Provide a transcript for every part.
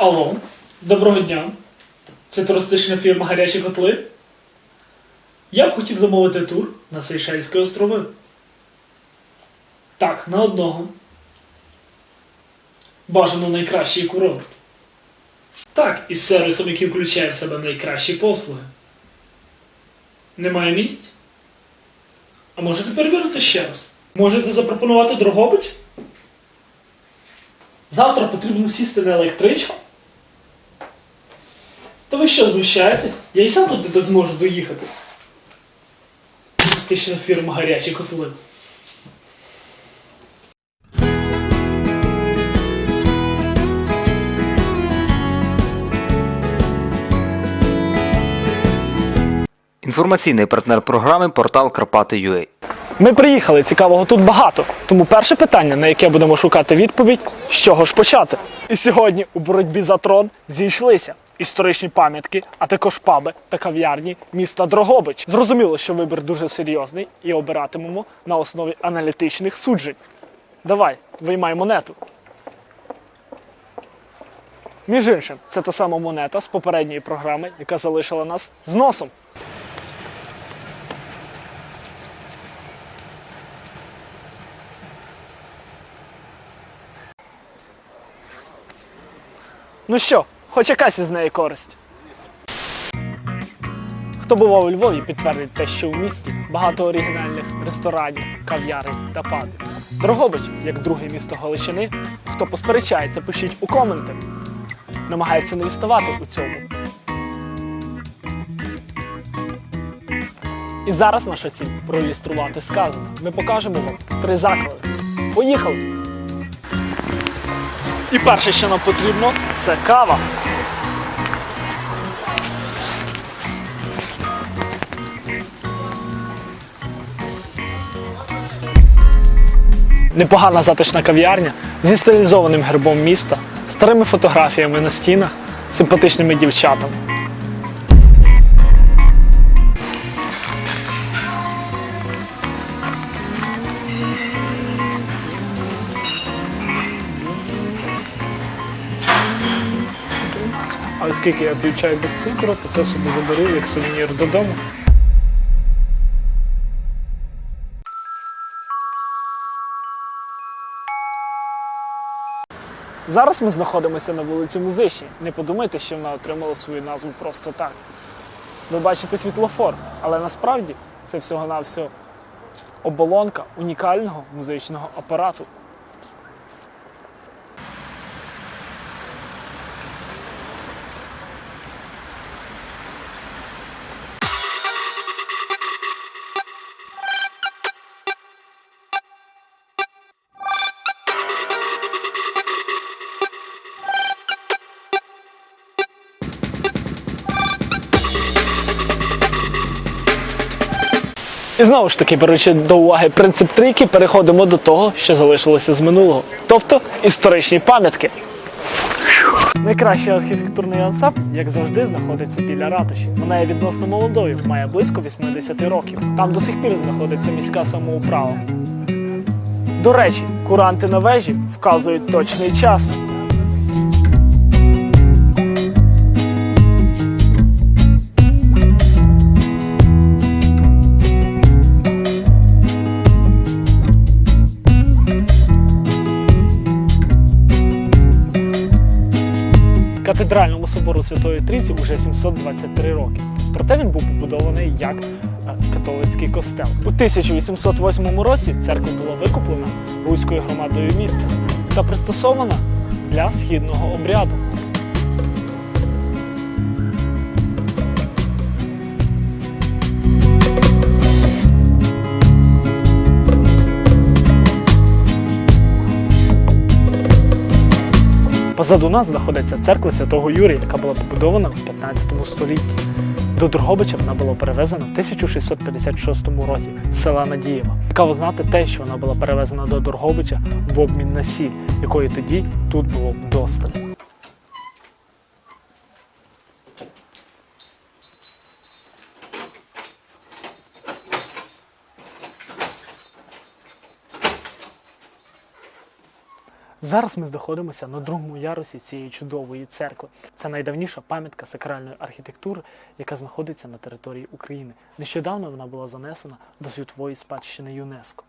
Алло, доброго дня. Це туристична фірма Гарячі котли. Я б хотів замовити тур на Сейшельські острови. Так, на одного. Бажано найкращий курорт. Так, із сервісом, який включає в себе найкращі послуги. Немає місць? А можете перевірити ще раз? Можете запропонувати Дрогобич? Завтра потрібно сісти на електричку? Та ви що, знущаєтесь? Я і сам туди не зможу доїхати. Туристична фірма гарячі котли. Інформаційний партнер програми портал Карпати.ua. Ми приїхали, цікавого тут багато. Тому перше питання, на яке будемо шукати відповідь, з чого ж почати. І сьогодні у боротьбі за трон зійшлися історичні пам'ятки, а також паби та кав'ярні міста Дрогобич. Зрозуміло, що вибір дуже серйозний і обиратимемо на основі аналітичних суджень. Давай, виймай монету. Між іншим, це та сама монета з попередньої програми, яка залишила нас з носом. Ну що, хоч якась із неї користь. Хто бував у Львові, підтвердить те, що у місті багато оригінальних ресторанів, кав'ярень та пабів. Дрогобич, як друге місто Галичини, хто посперечається, пишіть у коменти. Намагається не відставати у цьому. І зараз наша ціль проілюструвати сказане. Ми покажемо вам три заклади. Поїхали! І перше, що нам потрібно, це кава. Непогана затишна кав'ярня зі стилізованим гербом міста, старими фотографіями на стінах, симпатичними дівчатами. А оскільки я п'ю чай без цукру, то це собі заберу як сувенір додому. Зараз ми знаходимося на вулиці Музичній. Не подумайте, що вона отримала свою назву просто так. Ви бачите світлофор, але насправді це всього-навсього оболонка унікального музичного апарату. І знову ж таки, беручи до уваги принцип трійки, переходимо до того, що залишилося з минулого, тобто історичні пам'ятки. Найкращий архітектурний ансамбль, як завжди, знаходиться біля ратуші. Вона є відносно молодою, має близько 80 років. Там до сих пір знаходиться міська самоуправа. До речі, куранти на вежі вказують точний час. Катедральному собору Святої Трійці уже 723 роки. Проте він був побудований як е, католицький костел. У 1808 році церква була викуплена руською громадою міста та пристосована для східного обряду. Позаду нас знаходиться церква святого Юрія, яка була побудована в 15 столітті. До Дрогобича вона була перевезена в 1656 році з села Надієва. Цікаво знати те, що вона була перевезена до Дрогобича в обмін на сіль, якої тоді тут було вдосталь. Зараз ми знаходимося на другому ярусі цієї чудової церкви. Це найдавніша пам'ятка сакральної архітектури, яка знаходиться на території України. Нещодавно вона була занесена до світової спадщини ЮНЕСКО.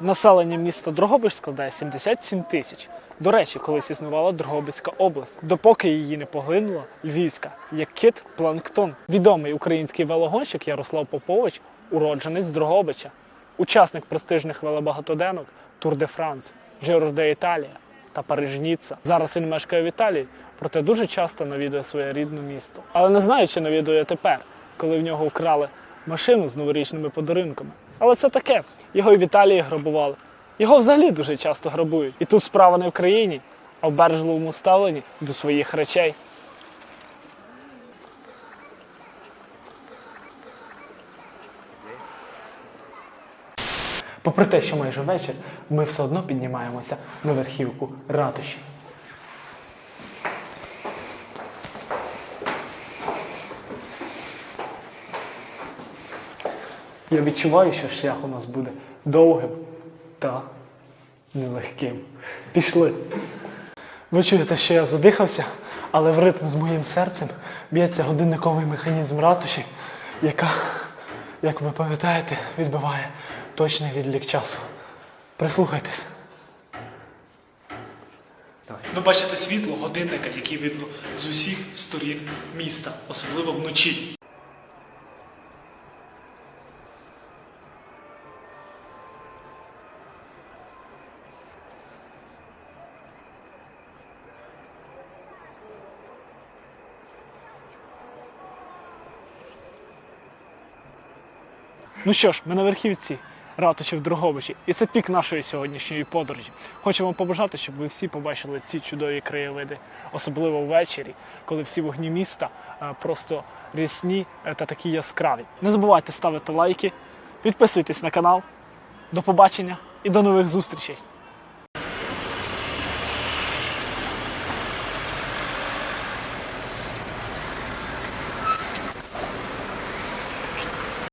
Населення міста Дрогобич складає 77 тисяч. До речі, колись існувала Дрогобицька область, допоки її не поглинула Львівська, як кит Планктон. Відомий український велогонщик Ярослав Попович, уродженець Дрогобича, учасник престижних велобагатоденок Тур де Франс, Giro де Італія та Париж Ніцца. Зараз він мешкає в Італії, проте дуже часто навідує своє рідне місто. Але не знаю, чи навідує тепер, коли в нього вкрали машину з новорічними подарунками. Але це таке. Його і в Італії грабували. Його взагалі дуже часто грабують. І тут справа не в країні, а в бережливому ставленні до своїх речей. Попри те, що майже вечір, ми все одно піднімаємося на верхівку ратуші. Я відчуваю, що шлях у нас буде довгим та нелегким. Пішли. Ви чуєте, що я задихався, але в ритм з моїм серцем б'ється годинниковий механізм ратуші, яка, як ви пам'ятаєте, відбиває точний відлік часу. Прислухайтесь. Ви бачите світло годинника, який видно з усіх сторін міста, особливо вночі. Ну що ж, ми на верхівці ратуші в Дрогобичі, і це пік нашої сьогоднішньої подорожі. Хочу вам побажати, щоб ви всі побачили ці чудові краєвиди, особливо ввечері, коли всі вогні міста е, просто рясні е, та такі яскраві. Не забувайте ставити лайки, підписуйтесь на канал. До побачення і до нових зустрічей!